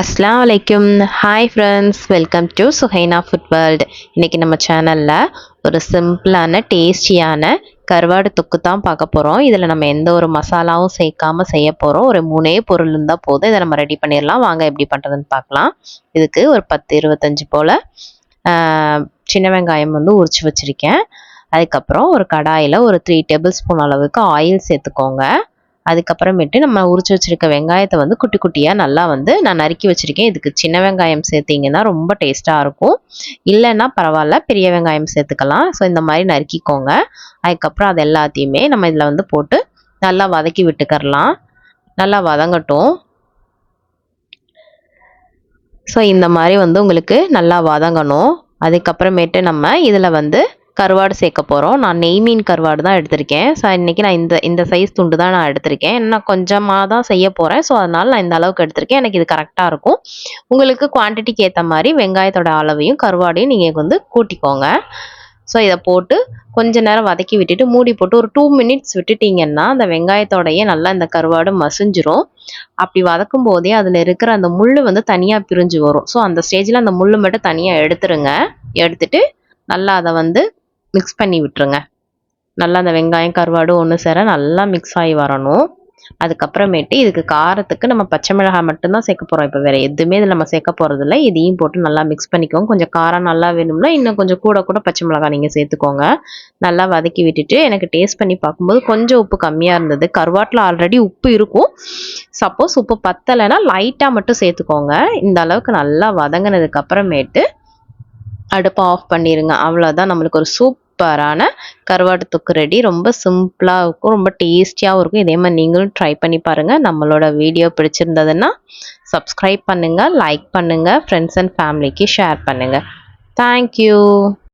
அஸ்லாம் வலைக்கும் hi friends welcome to Suhaina food world இன்றைக்கி நம்ம சேனலில் ஒரு சிம்பிளான டேஸ்டியான கருவாடு தொக்கு தான் பார்க்க போகிறோம் இதில் நம்ம எந்த ஒரு மசாலாவும் சேர்க்காம செய்ய போகிறோம் ஒரு மூணே பொருள் இருந்தால் போதும். இதை நம்ம ரெடி பண்ணிடலாம். வாங்க எப்படி பண்ணுறதுன்னு பார்க்கலாம். இதுக்கு ஒரு பத்து இருபத்தஞ்சி போல் சின்ன வெங்காயம் வந்து உரிச்சு வச்சுருக்கேன். அதுக்கப்புறம் ஒரு கடாயில் ஒரு த்ரீ டேபிள் ஸ்பூன் அளவுக்கு ஆயில் சேர்த்துக்கோங்க. அதுக்கப்புறமேட்டு நம்ம உரிச்சு வச்சுருக்க வெங்காயத்தை வந்து குட்டி குட்டியாக நல்லா வந்து நான் நறுக்கி வச்சுருக்கேன். இதுக்கு சின்ன வெங்காயம் சேர்த்திங்கன்னா ரொம்ப டேஸ்ட்டாக இருக்கும். இல்லைன்னா பரவாயில்ல பெரிய வெங்காயம் சேர்த்துக்கலாம். ஸோ இந்த மாதிரி நறுக்கிக்கோங்க. அதுக்கப்புறம் அது எல்லாத்தையுமே நம்ம இதில் வந்து போட்டு நல்லா வதக்கி விட்டுக்கரலாம். நல்லா வதங்கட்டும். ஸோ இந்த மாதிரி வந்து உங்களுக்கு நல்லா வதங்கணும். அதுக்கப்புறமேட்டு நம்ம இதில் வந்து கருவாடு சேர்க்க போகிறோம் நான் நெய் மீன் கருவாடு தான் எடுத்திருக்கேன். ஸோ இன்றைக்கி நான் இந்த இந்த சைஸ் துண்டு தான் நான் எடுத்திருக்கேன். நான் கொஞ்சமாக தான் செய்ய போகிறேன் ஸோ அதனால் நான் இந்த அளவுக்கு எடுத்திருக்கேன். எனக்கு இது கரெக்டாக இருக்கும். உங்களுக்கு குவான்டிட்டிக்கு ஏற்ற மாதிரி வெங்காயத்தோட அளவையும் கருவாடையும் நீங்கள் வந்து கூட்டிக்கோங்க. ஸோ இதை போட்டு கொஞ்ச நேரம் வதக்கி விட்டுட்டு மூடி போட்டு ஒரு டூ மினிட்ஸ் விட்டுட்டிங்கன்னா அந்த வெங்காயத்தோடையே நல்லா இந்த கருவாடு மசிஞ்சிரும். அப்படி வதக்கும் போதே அதில் இருக்கிற அந்த முள் வந்து தனியாக பிரிஞ்சு வரும். ஸோ அந்த ஸ்டேஜில் அந்த முள் மட்டும் தனியாக எடுத்துருங்க. எடுத்துட்டு நல்லா அதை வந்து மிக்ஸ் பண்ணி விட்டுருங்க. நல்லா அந்த வெங்காயம் கருவாடும் ஒன்று சேர நல்லா மிக்ஸ் ஆகி வரணும். அதுக்கப்புறமேட்டு இதுக்கு காரத்துக்கு நம்ம பச்சை மிளகாய் மட்டும்தான் சேர்க்க போகிறோம் இப்போ வேறு எதுவுமே இதில் நம்ம சேர்க்க போகிறதில்ல இதையும் போட்டு நல்லா மிக்ஸ் பண்ணிக்கோங்க. கொஞ்சம் காரம் நல்லா வேணும்னா இன்னும் கொஞ்சம் கூட கூட பச்சை மிளகாய் நீங்கள் சேர்த்துக்கோங்க. நல்லா வதக்கி விட்டுட்டு எனக்கு டேஸ்ட் பண்ணி பார்க்கும்போது கொஞ்சம் உப்பு கம்மியாக இருந்தது. கருவாட்டில் ஆல்ரெடி உப்பு இருக்கும். சப்போஸ் உப்பு பத்தலைன்னா லைட்டாக மட்டும் சேர்த்துக்கோங்க. இந்த அளவுக்கு நல்லா வதங்கினதுக்கு அப்புறமேட்டு அடுப்பை ஆஃப் பண்ணிடுங்க அவ்வளோதான் நம்மளுக்கு ஒரு சூப் சூப்பரான கருவாட்டு தொக்கு ரெடி ரொம்ப சிம்பிளாக இருக்கும் ரொம்ப டேஸ்டியாகவும் இருக்கும். இதே மாதிரி நீங்களும் ட்ரை பண்ணி பாருங்கள் நம்மளோட வீடியோ பிடிச்சிருந்ததுன்னா சப்ஸ்கிரைப் பண்ணுங்கள் லைக் பண்ணுங்கள் ஃப்ரெண்ட்ஸ் அண்ட் ஃபேமிலிக்கு ஷேர் பண்ணுங்கள் தேங்க்யூ